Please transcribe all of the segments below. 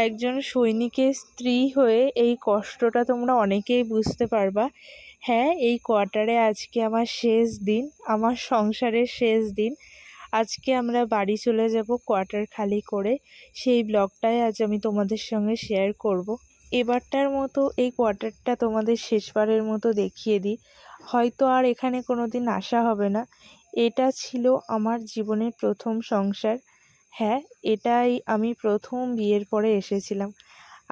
একজন সৈনিকের স্ত্রী হয়ে এই কষ্টটা তোমরা অনেকেই বুঝতে পারবা। হ্যাঁ এই কোয়ার্টারে আজকে আমার শেষ দিন, আমার সংসারের শেষ দিন। আজকে আমরা বাড়ি চলে যাব কোয়ার্টার খালি করে। সেই ব্লগটাই আজ আমি তোমাদের সঙ্গে শেয়ার করব। এবারটার মতো এই কোয়ার্টারটা তোমাদের শেষবারের মতো দেখিয়ে দিই। হয়তো আর এখানে কোনো দিন আসা হবে না। এটা ছিল আমার জীবনের প্রথম সংসার। হ্যাঁ এটাই আমি প্রথম বিয়ের পরে এসেছিলাম।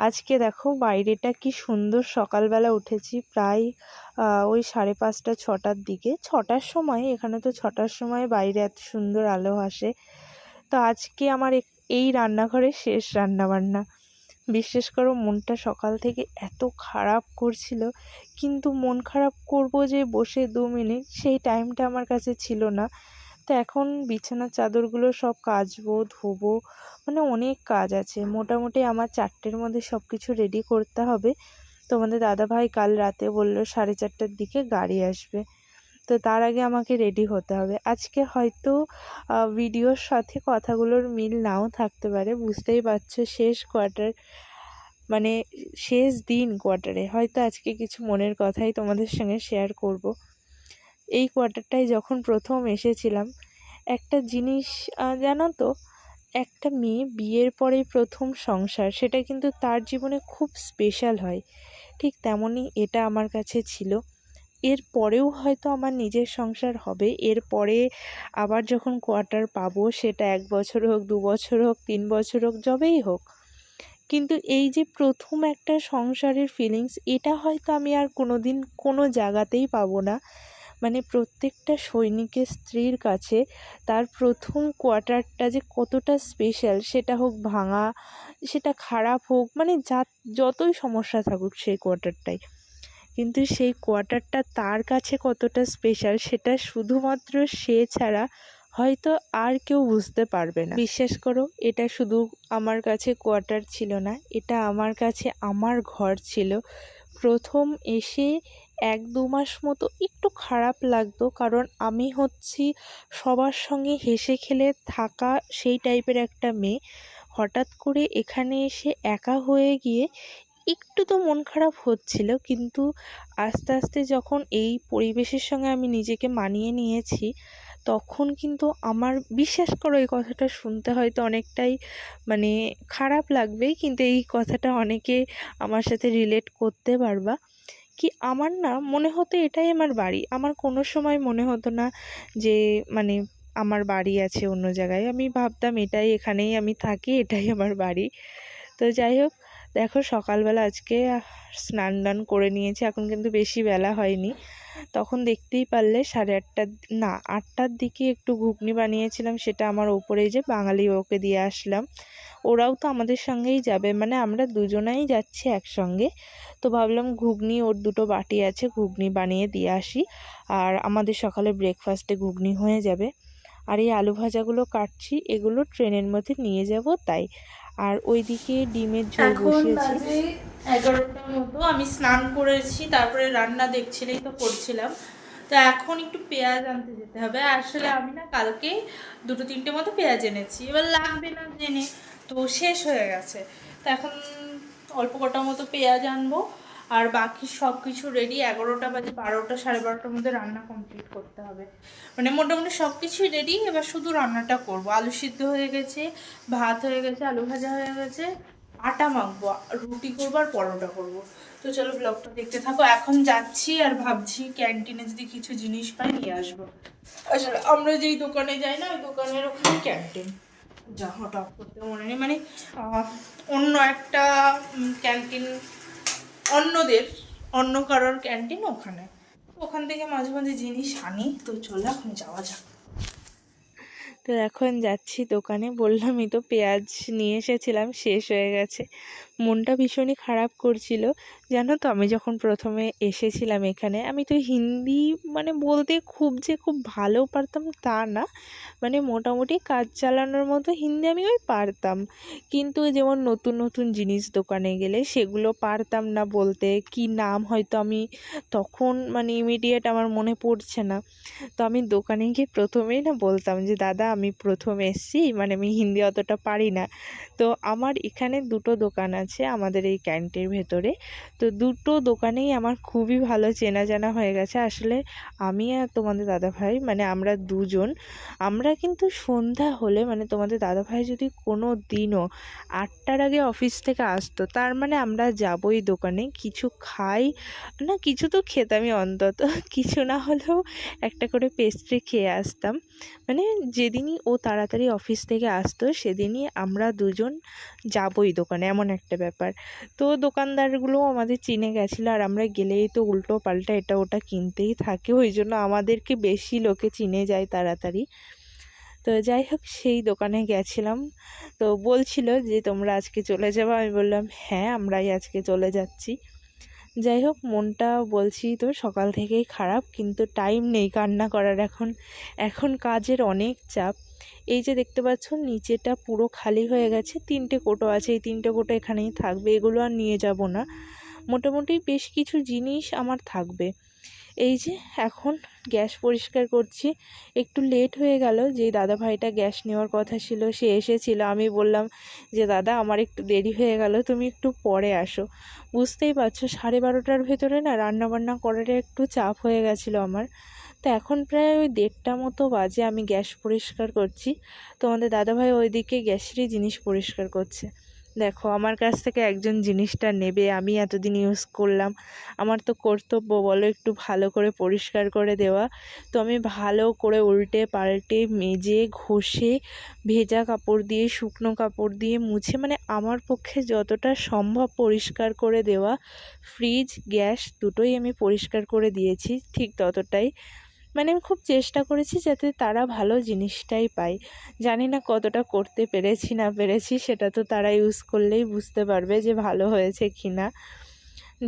আজকে দেখো বাইরেটা কি সুন্দর সকালবেলা উঠেছি প্রায় ওই সাড়ে পাঁচটা, ছটার দিকে। ছটার সময়, এখানে তো ছটার সময় বাইরে এত সুন্দর আলো আসে। তো আজকে আমার এই রান্নাঘরে শেষ রান্নাবান্না। বিশ্বাস করো মনটা সকাল থেকে এত খারাপ করছিল, কিন্তু মন খারাপ করব যে বসে দু মিনিট, সেই টাইমটা আমার কাছে ছিল না। তো এখন বিছানার চাদরগুলো সব কাচবো, ধোবো মানে অনেক কাজ আছে। মোটামুটি আমার চারটের মধ্যে সব কিছু রেডি করতে হবে। তোমাদের দাদাভাই কাল রাতে বলল সাড়ে চারটার দিকে গাড়ি আসবে। তো তার আগে আমাকে রেডি হতে হবে। আজকে হয়তো ভিডিওর সাথে কথাগুলোর মিল নাও থাকতে পারে। বুঝতেই পারছ, শেষ কোয়ার্টার মানে শেষ দিন কোয়ার্টারে হয়তো আজকে কিছু মনের কথাই তোমাদের সঙ্গে শেয়ার করব। এই কোয়ার্টারটায় যখন প্রথম এসেছিলাম, একটা জিনিস জানো তো একটা মেয়ে বিয়ের পরেই প্রথম সংসার, সেটা কিন্তু তার জীবনে খুব স্পেশাল হয়। ঠিক তেমনই এটা আমার কাছে ছিল। এর পরেও হয়তো আমার নিজের সংসার হবে। এর পরে আবার যখন কোয়ার্টার পাবো, সেটা এক বছর হোক, দু বছর হোক, তিন বছর হোক, যবেই হোক। কিন্তু এই যে প্রথম একটা সংসারের ফিলিংস এটা হয়তো আমি আর কোনো দিন কোনো জায়গাতেই পাবো না। মানে প্রত্যেকটা সৈনিকের স্ত্রীর কাছে তার প্রথম কোয়ার্টারটা যে কতটা স্পেশাল সেটা হোক ভাঙা, সেটা খারাপ হোক মানে যা, যতই সমস্যা থাকুক সেই কোয়ার্টারটাই। কিন্তু সেই কোয়ার্টারটা তার কাছে কতটা স্পেশাল সেটা শুধুমাত্র সে ছাড়া হয়তো আর কেউ বুঝতে পারবে না। বিশ্বাস করো, এটা শুধু আমার কাছে কোয়ার্টার ছিল না, এটা আমার কাছে আমার ঘর ছিল। প্রথম এসে এক দু মাস মতো একটু খারাপ লাগতো। কারণ আমি হচ্ছি সবার সঙ্গে হেসে খেলে থাকা সেই টাইপের একটা মেয়ে। হঠাৎ করে এখানে এসে একা হয়ে গিয়ে একটু তো মন খারাপ হচ্ছিল। কিন্তু আস্তে আস্তে যখন এই পরিবেশের সঙ্গে আমি নিজেকে মানিয়ে নিয়েছি, তখন কিন্তু আমার বিশ্বাস করো এই কথাটা শুনতে হয়তো অনেকটাই মানে খারাপ লাগবে কিন্তু এই কথাটা অনেকে আমার সাথে রিলেট করতে পারবা। কি আমার না মনে হতো এটাই আমার বাড়ি। আমার কোনো সময় মনে হতো না যে মানে আমার বাড়ি আছে অন্য জায়গায়। আমি ভাবতাম এটাই এখানেই আমি থাকি, এটাই আমার বাড়ি। তো যাই হোক, দেখো সকালবেলা আজকে স্নান দান করে নিয়েছি, এখন কিন্তু বেশি বেলা হয়নি। তখন দেখতেই পারলে সাড়ে আটটার না আটটার দিকে একটু ঘুগনি বানিয়েছিলাম, সেটা আমার ওপরে যে বাঙালি ওকে দিয়ে আসলাম। ওরাও তো আমাদের সঙ্গেই যাবে। মানে আমরা দুজনাই যাচ্ছি একসঙ্গে। তো ভাবলাম ঘুগনি ওর দুটো বাটি আছে ঘুগনি বানিয়ে দিয়ে আসি। আর আমাদের সকালে ব্রেকফাস্টে ঘুগনি হয়ে যাবে। আর এই আলু ভাজাগুলো কাটছি এগুলো ট্রেনের মধ্যে নিয়ে যাব তাই। আর ওইদিকে ডিমের ঝোল বসিয়েছি। এগারোটার মতো আমি স্নান করেছি তারপরে রান্না দেখছিলেই তো করছিলাম। তো এখন একটু পেঁয়াজ আনতে যেতে হবে। আসলে আমি না কালকে দুটো তিনটে মতো পেঁয়াজ এনেছি। এবার লাগবে না জেনে। তো শেষ হয়ে গেছে। তো এখন অল্প কটা মতো পেঁয়াজ আনব, আর বাকি সব কিছু রেডি এগারোটা বাজে, বারোটা, সাড়ে বারোটার মধ্যে রান্না কমপ্লিট করতে হবে। মানে মোটামুটি সব কিছুই রেডি এবার শুধু রান্নাটা করব। আলু সিদ্ধ হয়ে গেছে, ভাত হয়ে গেছে, আলু ভাজা হয়ে গেছে, আটা মাখবো, রুটি করব আর পরোটা করব। তো চলো ব্লগটা দেখতে থাকো। এখন যাচ্ছি আর ভাবছি ক্যান্টিনে যদি কিছু জিনিস পাই নিয়ে আসব। আসলে আমরা যেই দোকানে যাই না, ওই দোকানের ওখানে ক্যান্টিন যা হঠাৎ করতে মনে নেই। মানে অন্য একটা ক্যান্টিন অন্যদের, অন্য কারোর ক্যান্টিন ওখানে। ওখান থেকে মাঝে মাঝে জিনিস আনি, তো চলে এখন যাওয়া যাক। তো এখন যাচ্ছি দোকানে, বললামই তো পেঁয়াজ নিয়ে এসেছিলাম, শেষ হয়ে গেছে। মনটা ভীষণই খারাপ করছিল। জানো তো, আমি যখন প্রথমে এসেছিলাম এখানে, আমি তো হিন্দি মানে বলতে খুব যে খুব ভালো পারতাম তা না। মানে মোটামুটি কাজ চালানোর মতো হিন্দি আমি ওই পারতাম। কিন্তু যেমন নতুন নতুন জিনিস দোকানে গেলে সেগুলো পারতাম না বলতে। কি নাম হয়তো আমি তখন মানে ইমিডিয়েট আমার মনে পড়ছে না। তো আমি দোকানে গিয়ে প্রথমেই না বলতাম যে, দাদা, আমি প্রথম এসছি মানে আমি হিন্দি অতটা পারি না। তো আমার এখানে দুটো দোকান আছে। আমাদের এই ক্যান্টের ভেতরে। তো দুটো দোকানেই আমার খুবই ভালো চেনা জানা হয়ে গেছে। আসলে আমি আর তোমাদের দাদাভাই মানে আমরা দুজন, আমরা কিন্তু সন্ধ্যা হলে মানে তোমাদের দাদাভাই যদি কোনো দিনও আটটার আগে অফিস থেকে আসতো, তার মানে আমরা যাবই দোকানে। কিছু খাই, না কিছু তো খেতামই অন্তত, কিছু না হলেও একটা করে পেস্ট্রি খেয়ে আসতাম। মানে যেদিনই ও তাড়াতাড়ি অফিস থেকে আসতো, সেদিনই আমরা দুজন যাবই দোকানে, এমন একটা ব্যাপার। তো দোকানদারগুলো আমাদের চিনে গেছিল, আর আমরা গেলেই তো উল্টো পাল্টা এটা ওটা কিনতেই থাকে। ওই জন্য আমাদেরকে বেশি লোকে চিনে যায় তাড়াতাড়ি। তো যাই হোক, সেই দোকানে গেছিলাম। তো বলছিল যে, তোমরা আজকে চলে যাব? আমি বললাম হ্যাঁ আমরাই আজকে চলে যাচ্ছি। যাই হোক, মনটা বলছি তো সকাল থেকেই খারাপ, কিন্তু টাইম নেই কান্না করার এখন। এখন কাজের অনেক চাপ। এই যে দেখতে পাচ্ছ, নিচেটা পুরো খালি হয়ে গেছে, তিনটে কোটো আছে, এই তিনটে কোটো এখানেই থাকবে, এগুলো আর নিয়ে যাব না। মোটামুটি বেশ কিছু জিনিস আমার থাকবে। এই যে এখন গ্যাস পরিষ্কার করছি। একটু লেট হয়ে গেল যে দাদা ভাইটা গ্যাস নেওয়ার কথা ছিল, সে এসেছিল। আমি বললাম যে, দাদা, আমার একটু দেরি হয়ে গেল, তুমি একটু পরে আসো। বুঝতেই পারছ, সাড়ে বারোটার ভেতরে না রান্নাবান্না করার একটু চাপ হয়ে গেছিল আমার। তো এখন প্রায় ওই দেড়টা মতো বাজে আমি গ্যাস পরিষ্কার করছি। তোমাদের দাদাভাই ওইদিকে গ্যাসেরই জিনিস পরিষ্কার করছে। দেখো, আমার কাছ থেকে একজন জিনিসটা নেবে, আমি এতদিন ইউজ করলাম। আমার তো কর্তব্য বলো, একটু ভালো করে পরিষ্কার করে দেওয়া। তো আমি ভালো করে উল্টে পাল্টে মেজে, ঘষে, ভেজা কাপড় দিয়ে, শুকনো কাপড় দিয়ে মুছে মানে আমার পক্ষে যতটা সম্ভব পরিষ্কার করে দেওয়া। ফ্রিজ গ্যাস দুটোই আমি পরিষ্কার করে দিয়েছি, ঠিক ততটাই। মানে আমি খুব চেষ্টা করেছি যাতে তারা ভালো জিনিসটাই পায়। জানি না কতটা করতে পেরেছি, না পেরেছি, সেটা তো তারা ইউজ করলেই বুঝতে পারবে যে ভালো হয়েছে কি না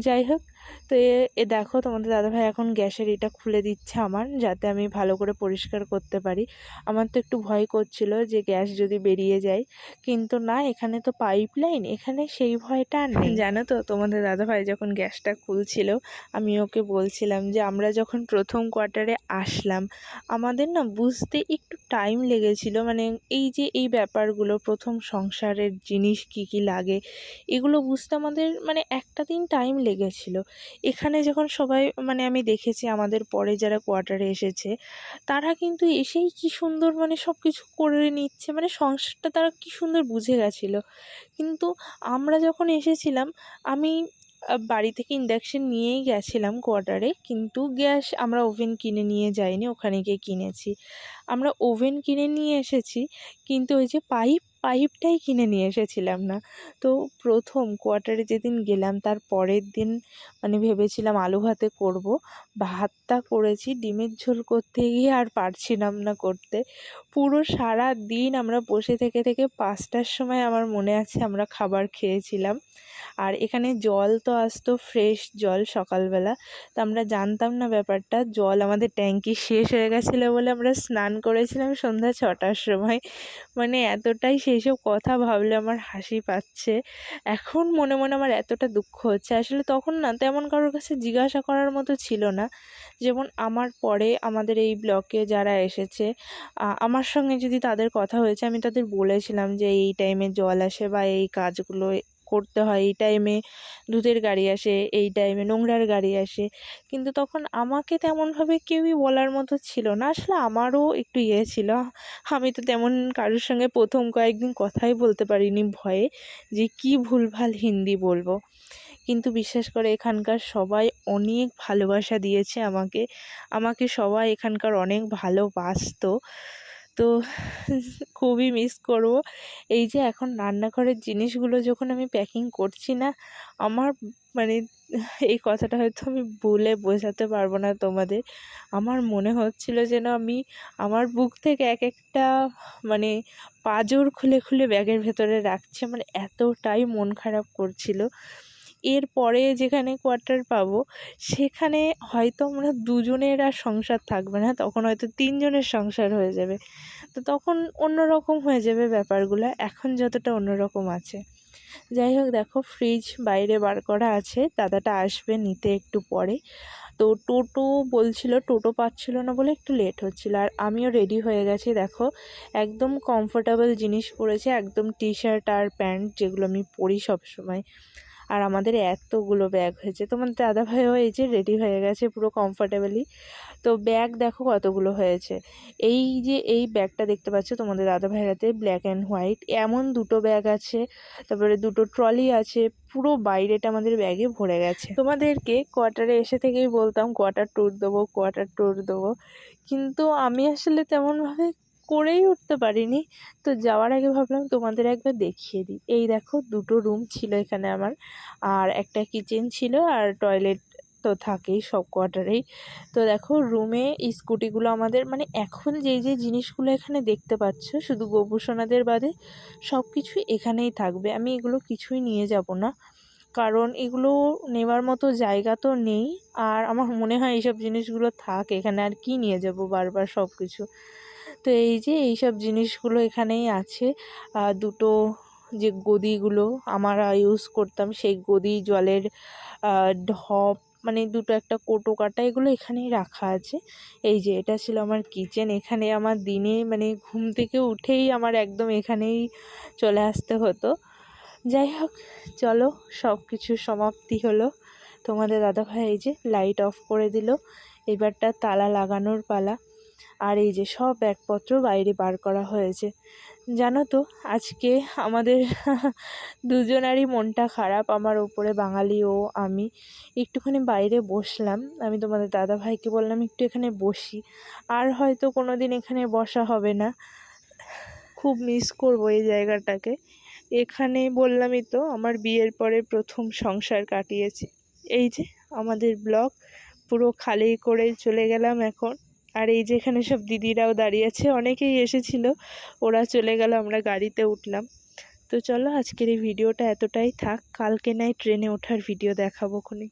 যাই হোক তো এ দেখো তোমাদের দাদাভাই এখন গ্যাসের এটা খুলে দিচ্ছে আমার, যাতে আমি ভালো করে পরিষ্কার করতে পারি। আমার তো একটু ভয় করছিল যে গ্যাস যদি বেরিয়ে যায়। কিন্তু না, এখানে তো পাইপ লাইন এখানে সেই ভয়টা আর নেই। জানো তো, তোমাদের দাদাভাই যখন গ্যাসটা খুলছিল, আমি ওকে বলছিলাম যে আমরা যখন প্রথম কোয়ার্টারে আসলাম, আমাদের না বুঝতে একটু টাইম লেগেছিল। মানে এই যে এই ব্যাপারগুলো, প্রথম সংসারের জিনিস কি কি লাগে, এগুলো বুঝতে আমাদের মানে একটা দিন টাইম লেগেছিল। এখানে যখন সবাই মানে আমি দেখেছি আমাদের পরে যারা কোয়ার্টারে এসেছে, তারা কিন্তু এসেই কি সুন্দর মানে সব কিছু করে নিচ্ছে মানে সংসারটা তারা কি সুন্দর বুঝে গেছিল। কিন্তু আমরা যখন এসেছিলাম, আমি বাড়ি থেকে ইন্ডাকশান নিয়েই গেছিলাম কোয়ার্টারে কিন্তু গ্যাস আমরা ওভেন কিনে নিয়ে যাইনি, ওখানে গিয়ে কিনেছি। আমরা ওভেন কিনে নিয়ে এসেছি, কিন্তু ওই যে পাইপ পাইপটাই কিনে নিয়ে এসেছিলাম না। তো প্রথম কোয়ার্টারে যেদিন গেলাম, তার পরের দিন মানে ভেবেছিলাম আলু ভাতে করব। ভাতটা করেছি, ডিমের ঝোল করতে গিয়ে আর পারছিলাম না করতে। পুরো সারা দিন আমরা বসে থেকে থেকে পাঁচটার সময় আমার মনে আছে আমরা খাবার খেয়েছিলাম। আর এখানে জল তো আসতো, ফ্রেশ জল সকালবেলা। তো আমরা জানতাম না ব্যাপারটা, জল আমাদের ট্যাঙ্কি শেষ হয়ে গেছিল বলে আমরা স্নান করেছিলাম সন্ধ্যা ছটার সময়। মানে এতটাই সেই সব কথা ভাবলে আমার হাসি পাচ্ছে। এখন মনে মনে আমার এতটা দুঃখ হচ্ছে। আসলে তখন না তেমন কারোর কাছে জিজ্ঞাসা করার মতো ছিল না। যেমন আমার পরে আমাদের এই ব্লকে যারা এসেছে আমার সঙ্গে যদি তাদের কথা হয়েছে, আমি তাদের বলেছিলাম যে এই টাইমে জল আসে বা এই কাজগুলো করতে হয়, এই টাইমে দুধের গাড়ি আসে, এই টাইমে নোংরার গাড়ি আসে। কিন্তু তখন আমাকে তেমনভাবে কেউই বলার মতো ছিল না। আসলে আমারও একটু ইয়ে ছিল। আমি তো তেমন কারোর সঙ্গে প্রথম কয়েকদিন কথাই বলতে পারিনি ভয়ে যে কী ভুলভাল হিন্দি বলব। কিন্তু বিশ্বাস করে এখানকার সবাই অনেক ভালোবাসা দিয়েছে আমাকে। আমাকে সবাই এখানকার অনেক ভালোবাসতো। তো খুবই মিস করব। এই যে এখন রান্নাঘরের জিনিসগুলো যখন আমি প্যাকিং করছি না, আমার মানে এই কথাটা হয়তো আমি বলে বোঝাতে পারব না তোমাদের। আমার মনে হচ্ছিল যেন আমি আমার বুক থেকে এক একটা মানে পাঁজর খুলে খুলে ব্যাগের ভেতরে রাখছি। মানে এতটাই মন খারাপ করছিল। এরপরে যেখানে কোয়ার্টার পাবো, সেখানে হয়তো আমরা দুজনের আর সংসার থাকবে না, তখন হয়তো তিনজনের সংসার হয়ে যাবে। তো তখন অন্যরকম হয়ে যাবে ব্যাপারগুলো, এখন যতটা অন্যরকম আছে। যাই হোক, দেখো ফ্রিজ বাইরে বার করা আছে, দাদাটা আসবে নিতে একটু পরে। তো টোটো বলছিল, টোটো পাচ্ছিল না বলে একটু লেট হচ্ছিল। আর আমিও রেডি হয়ে গেছি, দেখো একদম কমফোর্টেবল জিনিস পরেছে, একদম টি শার্ট আর প্যান্ট যেগুলো আমি পরি সবসময়। আর আমাদের এতগুলো ব্যাগ হয়েছে। তোমার দাদা ভাইও এই যে রেডি হয়ে গেছে পুরো কমফর্টেবলি তো ব্যাগ দেখো কতগুলো হয়েছে। এই যে এই ব্যাগটা দেখতে পাচ্ছ তোমাদের দাদা ভাইয়ের হাতে ব্ল্যাক অ্যান্ড হোয়াইট এমন দুটো ব্যাগ আছে, তারপরে দুটো ট্রলি আছে, পুরো বাইরেটা আমাদের ব্যাগে ভরে গেছে। তোমাদেরকে কোয়ার্টারে এসে থেকেই বলতাম কোয়ার্টার ট্যুর দেবো কোয়ার্টার ট্যুর দেবো। কিন্তু আমি আসলে তেমনভাবে করেই উঠতে পারিনি। তো যাওয়ার আগে ভাবলাম তোমাদের একবার দেখিয়ে দিই। এই দেখো দুটো রুম ছিল এখানে আমার। আর একটা কিচেন ছিল আর টয়লেট তো থাকেই সব কোয়ার্টারেই তো দেখো রুমে স্কুটিগুলো আমাদের মানে এখন যেই যে জিনিসগুলো এখানে দেখতে পাচ্ছ, শুধু গোপুসোনাদের বাদে সব কিছু এখানেই থাকবে। আমি এগুলো কিছুই নিয়ে যাব না। কারণ এগুলো নেওয়ার মতো জায়গা তো নেই। আর আমার মনে হয় এইসব জিনিসগুলো থাক, এখানে আর কি নিয়ে যাব? বারবার সব কিছু তো এই যে এইসব জিনিসগুলো এখানেই আছে। দুটো যে গদিগুলো আমরা ইউজ করতাম, সেই গদি, জলের ঢপ মানে দুটো একটা কোটো কাটা এগুলো এখানেই রাখা আছে। এই যে এটা ছিল আমার কিচেন এখানে আমার দিনে মানে ঘুম থেকে উঠেই আমার একদম এখানেই চলে আসতে হতো। যাই হোক, চলো সব কিছু সমাপ্তি হলো। তোমাদের দাদাভাই এই যে লাইট অফ করে দিল। এবারটা তালা লাগানোর পালা। আর এই যে সব ব্যাগপত্র বাইরে বার করা হয়েছে। জানো তো, আজকে আমাদের দুজনারই মনটা খারাপ, আমার ওপরে বাঙালি ও আমি। একটুখানি বাইরে বসলাম, আমি তোমাদের দাদা ভাইকে বললাম, একটু এখানে বসি। আর হয়তো কোনো দিন এখানে বসা হবে না। খুব মিস করব এই জায়গাটাকে। এখানে বললামই তো, আমার বিয়ের পরে প্রথম সংসার কাটিয়েছি। এই যে আমাদের ব্লগ পুরো খালি করে চলে গেলাম এখন। আর এই যে এখানে সব দিদিরাও দাঁড়িয়ে আছে, অনেকেই এসেছিল। ওরা চলে গেল, আমরা গাড়িতে উঠলাম। তো চলো আজকের এই ভিডিওটা এতটাই থাক, কালকে নাই ট্রেনে ওঠার ভিডিও দেখাবো খুনি